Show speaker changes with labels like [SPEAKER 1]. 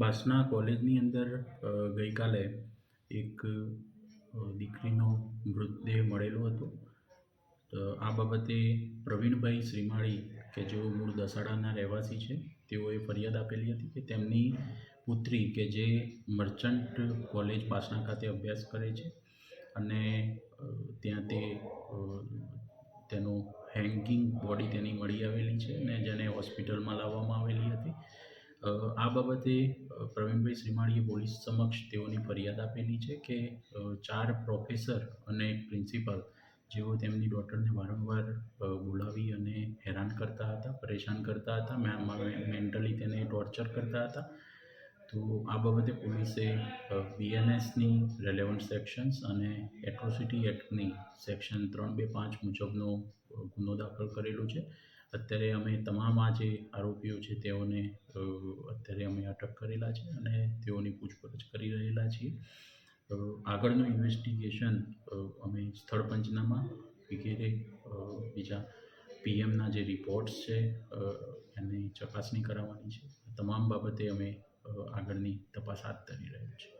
[SPEAKER 1] બાસના કોલેજની અંદર ગઈકાલે એક દીકરીનો મૃતદેહ મળેલો હતો. આ બાબતે પ્રવીણભાઈ શ્રીમાળી, કે જેઓ મૂળ દસાડાના રહેવાસી છે, તેઓએ ફરિયાદ આપેલી હતી કે તેમની પુત્રી, કે જે મર્ચન્ટ કોલેજ પાસના ખાતે અભ્યાસ કરે છે અને ત્યાં તે તેનું હેંગિંગ બોડી તેની મળી આવેલી છે અને જેને હોસ્પિટલમાં લાવવામાં આવેલી આ બાબતે પ્રવીણભાઈ શ્રીમાળીએ પોલીસ સમક્ષ તેઓની ફરિયાદ આપેલી છે કે ચાર પ્રોફેસર અને એક પ્રિન્સિપાલ જેઓ તેમની ડોટરને વારંવાર બોલાવી અને હેરાન કરતા હતા, પરેશાન કરતા હતા મેન્ટલી તેને ટોર્ચર કરતા હતા. તો આ બાબતે પોલીસે બીએનએસની રેલેવન્ટ સેક્શન્સ અને એટ્રોસિટી એક્ટની સેક્શન ત્રણ બે પાંચ મુજબનો ગુનો દાખલ કરેલો છે. અત્યારે અમે તમામ આ જે આરોપીઓ છે તેઓને અત્યારે અમે અટક કરેલા છે અને તેઓની પૂછપરછ કરી રહેલા છીએ. આગળનું ઇન્વેસ્ટિગેશન અમે સ્થળ પંચનામા વગેરે બીજા પીએમના જે રિપોર્ટ્સ છે એની ચકાસણી કરાવવાની છે. તમામ બાબતે અમે આગળની તપાસ હાથ ધરી રહ્યા છીએ.